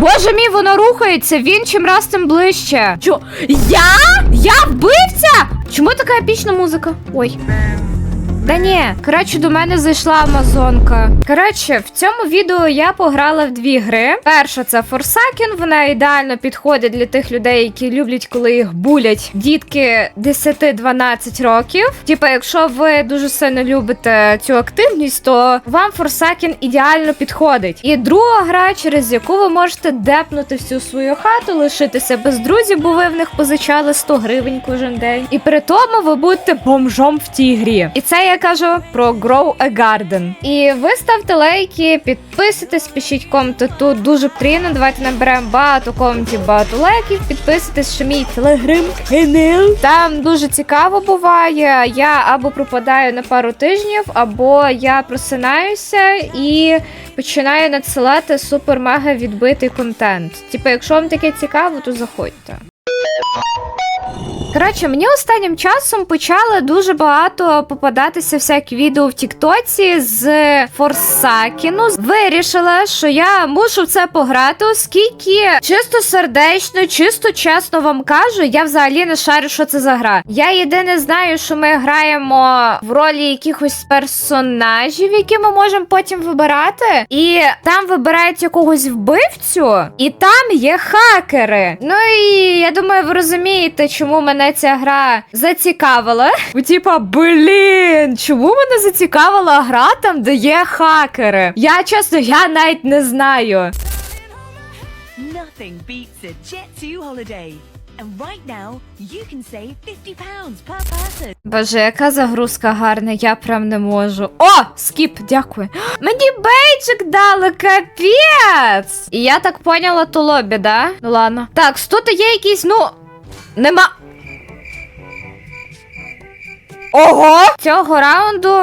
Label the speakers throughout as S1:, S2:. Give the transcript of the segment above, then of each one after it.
S1: Боже мій, воно рухається, він чим раз тим ближче. Чо? Я? Я вбивця? Чому така епічна музика? Ой. Да ні, коротше, до мене зайшла Амазонка. Коротше, в цьому відео я пограла в дві гри. Перша це Forsaken, вона ідеально підходить для тих людей, які люблять, коли їх булять дітки 10-12 років. Типа, якщо ви дуже сильно любите цю активність, то вам Forsaken ідеально підходить. І друга гра, через яку ви можете депнути всю свою хату, лишитися без друзів, бо ви в них позичали 100 гривень кожен день. І при тому ви будете бомжом в тій грі. І це я кажу про Grow a Garden. І ви ставте лайки, підписуйтесь, пишіть коменти тут дуже потрібно. Давайте наберемо багато коментів, багато лайків. Підписуйтесь, що мій телеграм канал. Там дуже цікаво буває. Я або пропадаю на пару тижнів, або я просинаюся і починаю надсилати супер-мега відбитий контент. Типу, якщо вам таке цікаво, то заходьте. Коротше, мені останнім часом почали дуже багато попадатися всякі відео в Тіктоці з Форсакіну. Вирішила, що я мушу в це пограти, оскільки чисто сердечно, чисто чесно вам кажу, я взагалі не шарю, що це за гра. Я єдине знаю, що ми граємо в ролі якихось персонажів, які ми можемо потім вибирати. І там вибирають якогось вбивцю, і там є хакери. Ну і я думаю, ви розумієте, чому мене ця гра зацікавила. Типа, блін, чому мене зацікавила гра там, де є хакери? Я чесно, я навіть не знаю.
S2: Nothing beats a Jet2 holiday. And right now, you can save £50 per person.
S1: Боже, яка загрузка гарна, я прям не можу. О, скіп, дякую. Мені бейджик дали, капець. І я так поняла, то лобі, да? Ну ладно. Так, тут є якісь, ну. Нема. Ого! Цього раунду.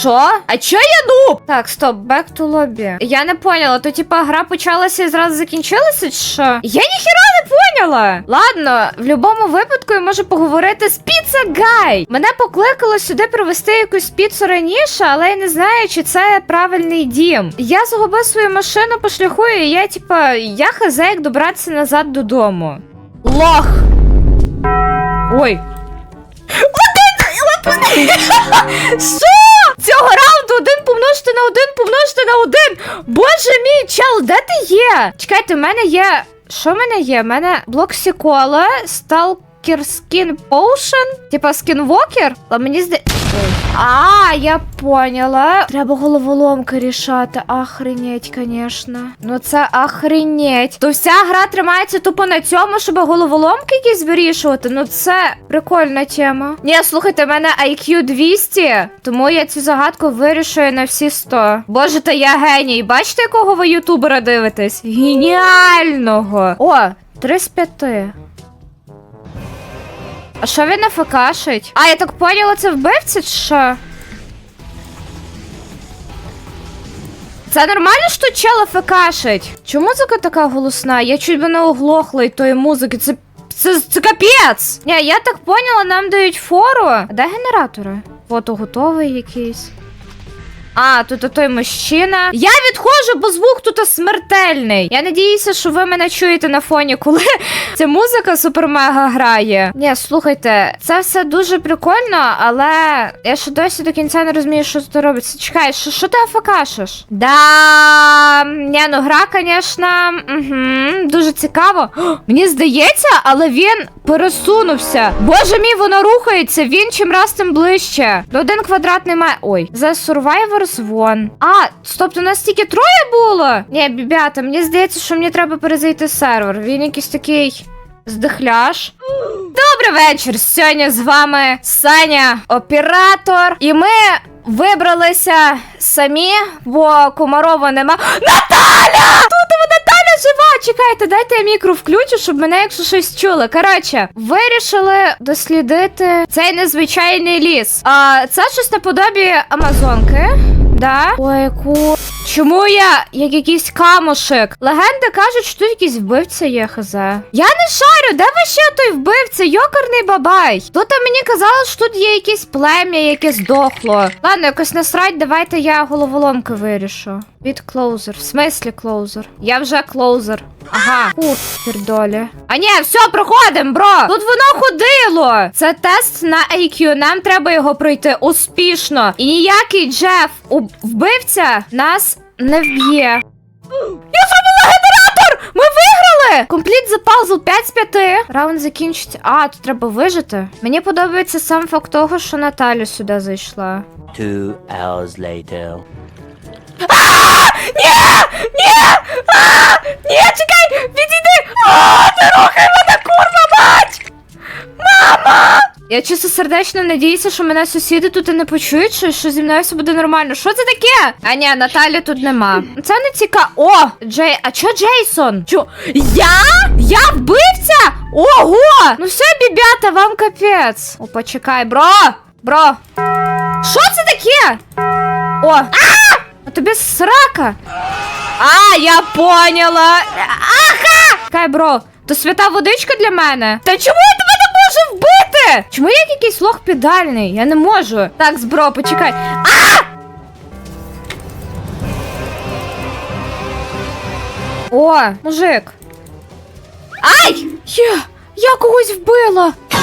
S1: Що? А чо я нуб? Так, стоп, back to lobby. Я не поняла, то типа гра почалася і зразу закінчилася, чи що? Я ніхіра не поняла. Ладно, в будь-якому випадку я можу поговорити з Pizza Guy. Мене покликало сюди привезти якусь піцу раніше, але я не знаю, чи це правильний дім. Я загубив свою машину по шляху, і я, типа, я хз, як добратися назад додому. Лох. Ой. Що? Цього раунду один помножити на один помножити на один. Боже мій, чел, де ти є? Чекайте, в мене є. Що в мене є? У мене блок Сікола, Сталкер Скін Поушен, типа скінвокер. А мені зда. А, я поняла. Треба головоломки рішати. Охренеть, конечно. Ну це охренеть. То вся гра тримається тупо на цьому, щоб головоломки якісь вирішувати. Ну це прикольна тема. Ні, слухайте, в мене IQ 200, тому я цю загадку вирішую на всі 100. Боже, та я геній. Бачите, якого ви ютубера дивитесь? Геніального. О, 3 з 5. А що він нафакашить? А, я так поняла, це вбивця чи що? Це нормально, що чела фекашить? Чому музика така голосна? Я чуть би не оглохла від тої музики. Це. Це, це капець! Ні, я так поняла, нам дають фору. А де генератори? Фото готовий якийсь. А, тут той мужчина. Я відходжу, бо звук тут смертельний. Я надіюся, що ви мене чуєте на фоні, коли ця музика супермега грає. Ні, слухайте, це все дуже прикольно, але я ще досі до кінця не розумію, що тут робиться. Чекай, що, що ти афакашиш? Да, ні, ну гра, звісно, угу, дуже цікаво. Мені здається, але він пересунувся. Боже мій, воно рухається. Він чим раз тим ближче. Один квадрат немає. Ой, за Survivor Звон. А, стоп, у нас тільки троє було? Ні, бібята, мені здається, що мені треба перезайти сервер. Він якийсь такий. Здихляш. Добрий вечір! Сьогодні з вами Саня, оператор. І ми вибралися самі, бо Комарова нема. Наталя! Тут Наталя жива! Чекайте, дайте я мікро включу, щоб мене, якщо щось чули. Коротше, вирішили дослідити цей незвичайний ліс. А це щось наподобі Амазонки. Да? Ой, ку. Чому я як якийсь камушек? Легенди кажуть, що тут якийсь вбивця є, хз. Я не шарю, де ви ще той вбивця? Йокарний бабай. Тут мені казали, що тут є якесь плем'я, яке здохло. Ладно, якось насрать, давайте я головоломки вирішу. Від клоузер. В смислі клоузер? Я вже клоузер. Ага. Ух, пердолі. А ні, все, проходимо, бро. Тут воно ходило. Це тест на IQ. Нам треба його пройти успішно. І ніякий Джеф, у- вбивця, нас не вб'є. Я зробила генератор! Ми виграли! Компліт за пазл 5 з 5. Раунд закінчиться. А, тут треба вижити. Мені подобається сам факт того, що Наталя сюди зайшла.
S3: Two hours later.
S1: Ні! Ні! Ні, чекай! Відійди! А, не рухай мене, курва мать! Мама! Я чисто сердечно надіюся, що мене сусіди тут і не почують, що, що зі мною все буде нормально. Що це таке? А ні, Наталі тут нема. Це не цікаво. О! Джей, а чо Джейсон? Чо? Я? Я вбивця? Ого! Ну все, бібята, вам капець. О, почекай, бро! Бро! Що це таке? О! А! А тобі срака? А, я поняла. Ага! Кай, бро, то свята водичка для мене. Та чому я тебе Чому я як якийсь лох педальний? Я не можу. Так, бро, почекай. А! О, мужик. Ай! Я, я когось вбила. А!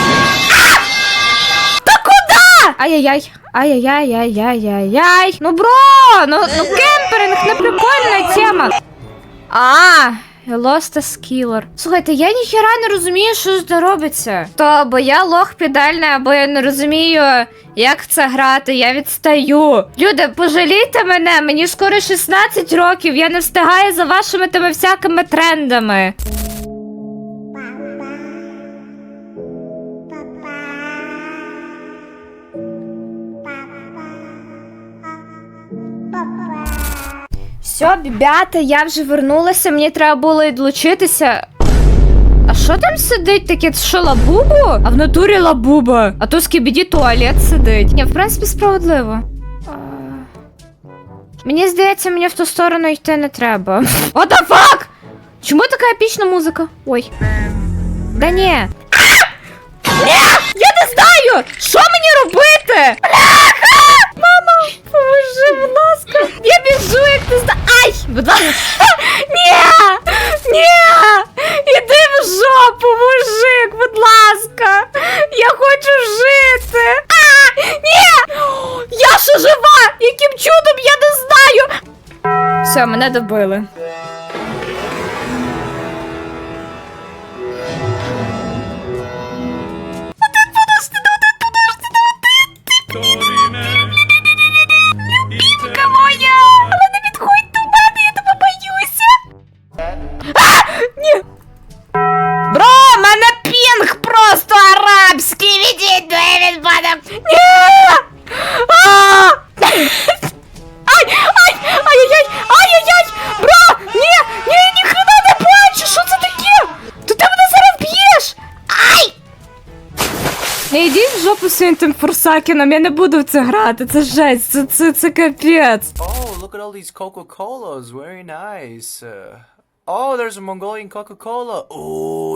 S1: Та куди? Ай-яй-яй. Ай-яй-яй-яй-яй-яй. Ну, бро, ну, ну кемперинг не прикольна тема. А, Lost a Skiller. Слухайте, я ніхера не розумію, що тут робиться. То або я лох підальний, або я не розумію, як це грати, я відстаю. Люди, пожалійте мене, мені скоро 16 років, я не встигаю за вашими тими всякими трендами. Все, бібята, я вже вернулася, мені треба було відлучитися. А що там сидить таке? Це що лабубу? А в натурі лабуба. А то скібіді туалет сидить. Ні, в принципі, справедливо. А, Мені здається, мені в ту сторону йти не треба. What the fuck? Чому така епічна музика? Ой. Да ні. Ні! Я не знаю! Що мені робити? Бляха! Мама, поможи, будь ласка. Я біжу, як ти зна... Ай! Будь ласка. Ні! Ні! Іди в жопу, мужик, будь ласка! Я хочу жити! А! Ні! Я ще жива! Яким чудом я не знаю! Все, мене добили. Не йдіть в жопу своїм тим форсакіном, я не буду в це грати, це жесть, це, це, це капець.
S4: Oh, look at all these Coca Colas. Very nice. Uh, oh, there's a Mongolian Coca Cola. Ooh.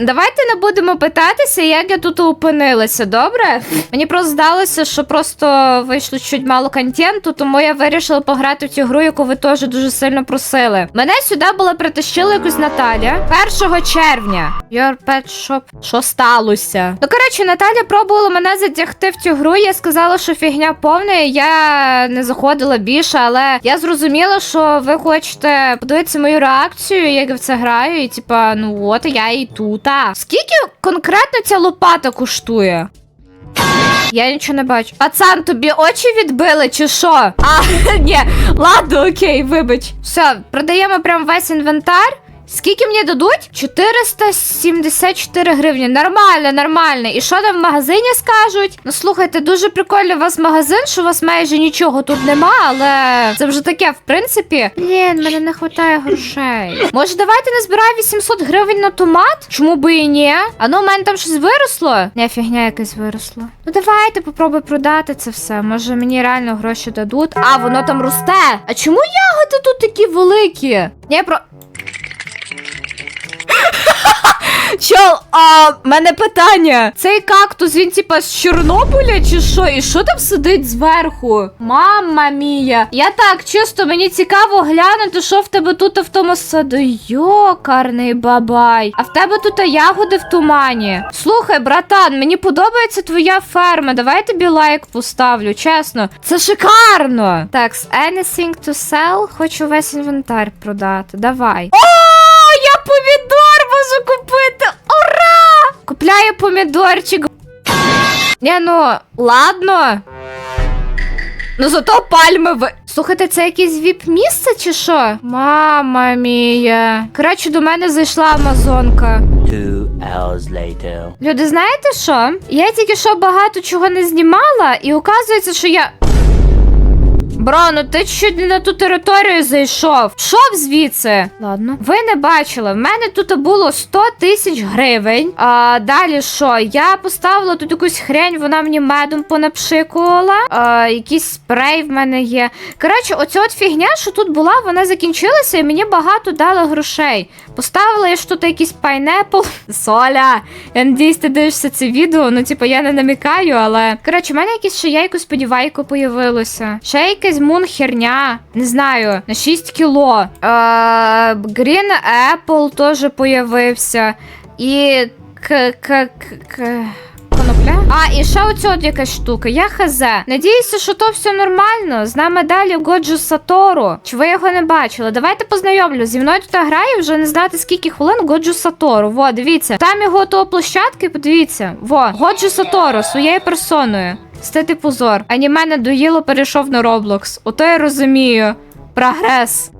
S1: Давайте не будемо питатися, як я тут опинилася, добре? Мені просто здалося, що просто вийшло чуть мало контенту, тому я вирішила пограти в цю гру, яку ви теж дуже сильно просили. Мене сюди була притащила якусь Наталя 1 червня. Your Pet Shop. Що сталося? Ну коротше, Наталя пробувала мене затягти в цю гру. Я сказала, що фігня повна, я не заходила більше, але я зрозуміла, що ви хочете подивитися мою реакцію, як я в це граю, і типа, ну от я і тут. Скільки конкретно ця лопата коштує? Я нічого не бачу. Пацан, тобі очі відбили, чи що? А, ні, ладно, окей, вибач. Все, продаємо прям весь інвентар. Скільки мені дадуть? 474 гривні. Нормально, нормально. І що там в магазині скажуть? Ну слухайте, дуже прикольний у вас магазин, що у вас майже нічого тут нема, але це вже таке, в принципі. Блін, мене не вистачає грошей. Може, давайте назбираю 800 гривень на томат? Чому би і ні? А ну, у мене там щось виросло? Не, фігня якась виросла. Ну давайте попробуй продати це все. Може мені реально гроші дадуть. А, воно там росте. А чому ягоди тут такі великі? Я про. Чол, а мене питання. Цей кактус, він типа з Чорнобиля чи що? І що там сидить зверху? Мама мія. Я так чисто, мені цікаво глянути, що в тебе тут в тому саду. Йокарний бабай. А в тебе тут ягоди в тумані. Слухай, братан, мені подобається твоя ферма. Давай тобі лайк поставлю, чесно. Це шикарно. Так, anything to sell. Хочу весь інвентар продати. Давай. О, можу купити! Ура! Купляю помідорчик. Не, ну, ладно. Ну зато пальми ви. Слухайте, це якесь віп-місце чи що? Мама мія. Коротше, до мене зайшла Амазонка.
S3: Two hours later.
S1: Люди, знаєте що? Я тільки що багато чого не знімала, і оказується, що я. Бро, ну ти чуть не на ту територію зайшов. Шов звідси. Ладно. Ви не бачили. В мене тут було 100 тисяч гривень. А далі що? Я поставила тут якусь хрень, вона мені медом понапшикувала. А, якийсь спрей в мене є. Коротше, оця от фігня, що тут була, вона закінчилася, і мені багато дали грошей. Поставила я ж тут якийсь пайнепл. Соля, я надіюсь, ти дивишся це відео. Ну, типу, я не намікаю, але. Коротше, в мене якесь ще яйко сподівайко появилося. Ще якась мун херня. Не знаю, на 6 кіло. Е, Green Apple теж появився. І. К. к. к. Конопля? А, і ще оця от якась штука. Я хз. Надіюся, що то все нормально. З нами далі Годжу Сатору. Чи ви його не бачили? Давайте познайомлю. Зі мною тут грає вже не знати скільки хвилин Годжу Сатору. Во, дивіться. Там його того площадки, подивіться. Во, Годжу Сатору своєю персоною. Стати позор. Аніме надоїло перейшов на Роблокс. Ото я розумію. Прогрес.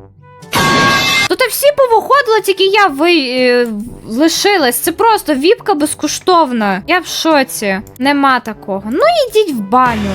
S1: Тут всі повиходили, тільки я ви е, лишилась. Це просто віпка безкоштовна. Я в шоці. Нема такого. Ну ідіть в баню.